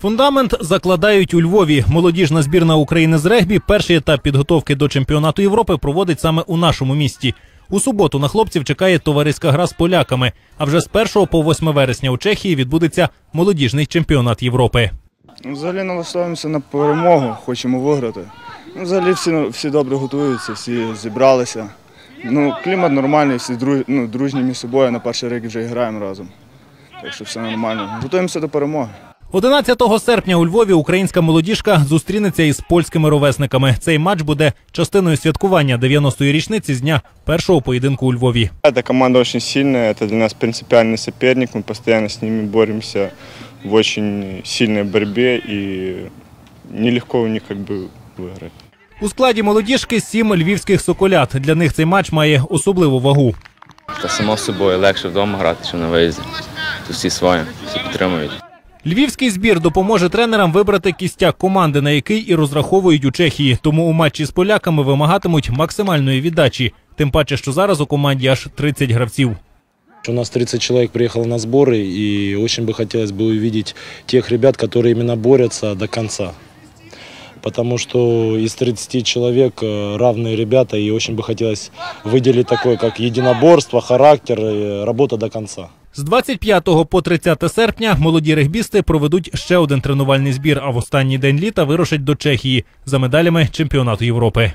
Фундамент закладають у Львові. Молодіжна збірна України з регбі. Перший етап підготовки до чемпіонату Європи проводить саме у нашому місті. У суботу на хлопців чекає товариська гра з поляками. А вже з 1 по 8 вересня у Чехії відбудеться молодіжний чемпіонат Європи. Ну, Взагалі налаштовуємося на перемогу, хочемо виграти. Ну, взагалі всі, всі добре готуються, всі зібралися. Ну, клімат нормальний, всі дру, ну, дружні між собою, на перший рік вже граємо разом. Так що все нормально. Готуємося до перемоги. 11 серпня у Львові українська молодіжка зустрінеться із польськими ровесниками. Цей матч буде частиною святкування 90-ї річниці з дня першого поєдинку у Львові. Эта команда очень сильная, это для нас принципиальный соперник, мы постоянно с ними боремся в очень сильной борьбе и нелегко у них как бы выиграть. У складі молодіжки сім львівських соколят. Для них цей матч має особливу вагу. Та само собою легше вдома грати, ніж на виїзді. Тут всі свої, всі підтримують. Львівський збір допоможе тренерам вибрати кістяк команди, на який і розраховують у Чехії. Тому у матчі з поляками вимагатимуть максимальної віддачі. Тим паче, що зараз у команді аж 30 гравців. У нас 30 человек приехало на сборы, и очень бы хотелось бы увидеть тех ребят, которые именно борются до конца. Потому что из 30 человек э, равные ребята, и очень бы хотелось выделить такое, как единоборство, характер, э, работа до конца. З 25 по 30 серпня молоді регбісти проведуть ще один тренувальний збір, а в останній день літа вирушать до Чехії за медалями чемпіонату Європи.